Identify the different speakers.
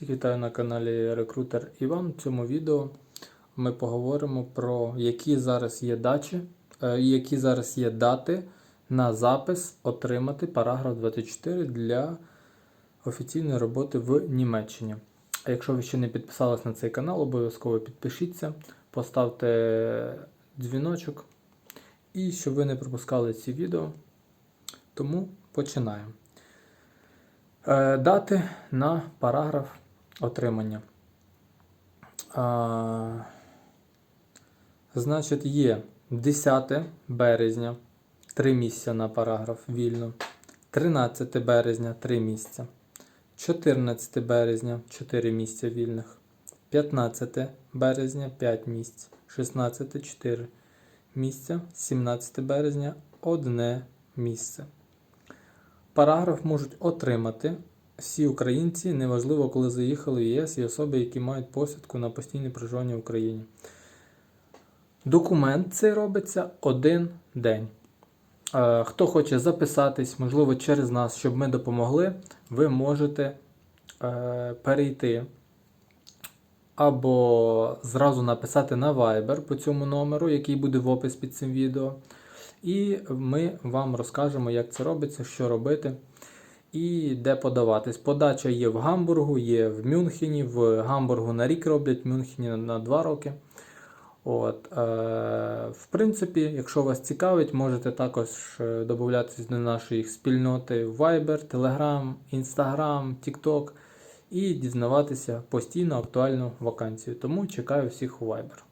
Speaker 1: Всіх вітаю на каналі Рекрутер Іван. В цьому відео ми поговоримо про які зараз є дачі, е, які зараз є дати на запис отримати параграф 24 для офіційної роботи в Німеччині. А якщо ви ще не підписались на цей канал, обов'язково підпишіться, поставте дзвіночок і щоб ви не пропускали ці відео. Тому починаємо. Е, Дати на параграф отримання. А, значить, є 10 березня 3 місця на параграф вільно. 13 березня 3 місця. 14 березня 4 місця вільних. 15 березня 5 місць. 16 4 місця. 17 березня 1 місце. Параграф можуть отримати всі українці, неважливо, коли заїхали в ЄС і особи, які мають посвідку на постійне проживання в Україні. Документ цей робиться один день. Е, Хто хоче записатись, можливо, через нас, щоб ми допомогли, ви можете е, перейти або зразу написати на Viber по цьому номеру, який буде в опис під цим відео. І ми вам розкажемо, як це робиться, що робити і де подаватись. Подача є в Гамбургу, є в Мюнхені, в Гамбургу на рік роблять, в Мюнхені на- 2 роки. От, е, в принципі, якщо вас цікавить, можете також е, додатися до нашої спільноти Viber, Telegram, Instagram, TikTok і дізнаватися постійно актуальну вакансію. Тому чекаю всіх у Viber.